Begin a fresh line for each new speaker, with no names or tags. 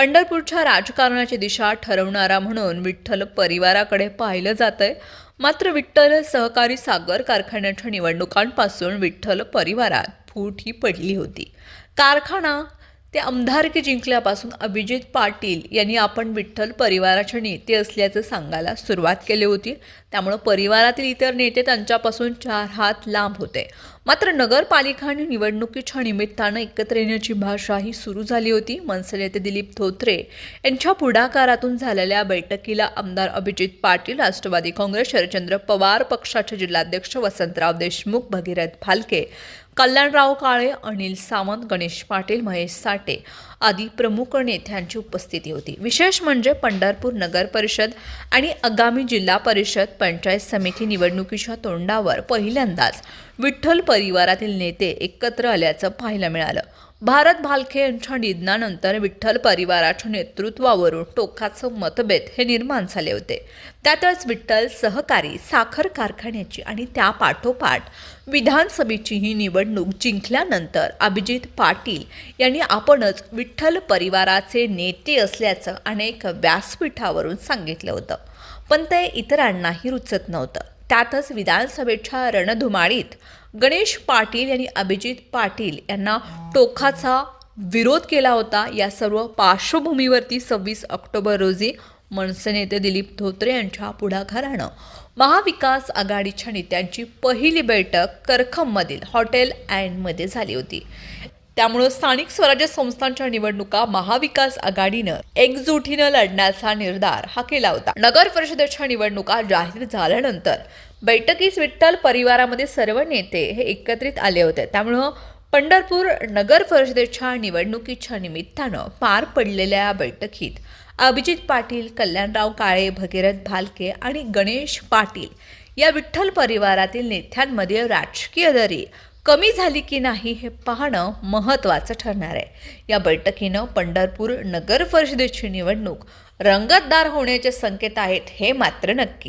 पंढरपूरच्या राजकारणाची दिशा ठरवणारा म्हणून विठ्ठल परिवाराकडे पाहिलं जातंय. मात्र विठ्ठल सहकारी सागर कारखान्याच्या निवडणुकांपासून विठ्ठल परिवारात फूट ही पडली होती. कारखाना ते आमदारकी जिंकल्यापासून अभिजित पाटील यांनी आपण विठ्ठल परिवाराचे नेते असल्याचं सांगायला सुरुवात केली होती. त्यामुळं परिवारातील इतर नेते त्यांच्यापासून चार हात लांब होते. मात्र नगरपालिका आणि निवडणुकीच्या निमित्तानं एकत्र येण्याची भाषा ही सुरू झाली होती. मनसे नेते दिलीप धोत्रे यांच्या पुढाकारातून झालेल्या बैठकीला आमदार अभिजित पाटील राष्ट्रवादी काँग्रेस शरदचंद्र पवार पक्षाचे जिल्हाध्यक्ष वसंतराव देशमुख भगीरथ फालके कल्याणराव काळे अनिल सावंत गणेश पाटील महेश साठे आदी प्रमुख नेत्यांची उपस्थिती होती. विशेष म्हणजे पंढरपूर नगर परिषद आणि आगामी जिल्हा परिषद पंचायत समिती निवडणुकीच्या तोंडावर पहिल्यांदाच विठ्ठल परिवारातील नेते एकत्र आल्याचं पाहायला मिळालं. भारत भालखे यांच्या निधनानंतर विठ्ठल परिवाराच्या नेतृत्वावरून टोकाचं मतभेद हे निर्माण झाले होते. त्यातच विठ्ठल सहकारी साखर कारखान्याची आणि त्या पाठोपाठ विधानसभेची ही निवडणूक जिंकल्यानंतर अभिजित पाटील यांनी आपणच विठ्ठल परिवाराचे नेते असल्याचं अनेक व्यासपीठावरून सांगितलं होतं. पण ते इतरांनाही रुचत नव्हतं. त्यातच विधानसभेच्या रणधुमाळीत गणेश पाटील यांनी अभिजित पाटील यांना टोकाचा विरोध केला होता. या सर्व पार्श्वभूमीवरती सव्वीस ऑक्टोबर रोजी मनसे नेते दिलीप धोत्रे यांच्या पुढाकारानं महाविकास आघाडीच्या नेत्यांची पहिली बैठक करखममधील हॉटेल अँडमध्ये झाली होती. त्यामुळं स्थानिक स्वराज्य संस्थांच्या निवडणुका महाविकास आघाडीनं एकजुटीनं लढण्याचा निर्धार हा केला होता. नगर परिषदेच्या निवडणुका जाहीर झाल्यानंतर बैठकीस विठ्ठल परिवारामध्ये सर्व नेते हे एकत्रित आले होते. त्यामुळं पंढरपूर नगर परिषदेच्या निवडणुकीच्या निमित्तानं पार पडलेल्या या बैठकीत अभिजित पाटील कल्याणराव काळे भगीरथ भालके आणि गणेश पाटील या विठ्ठल परिवारातील नेत्यांमध्ये राजकीय दरी कमी झाली की नाही हे पाहणं महत्त्वाचं ठरणार आहे. या बैठकीनं पंढरपूर नगर परिषदेची निवडणूक रंगतदार होण्याचे संकेत आहेत हे मात्र नक्की.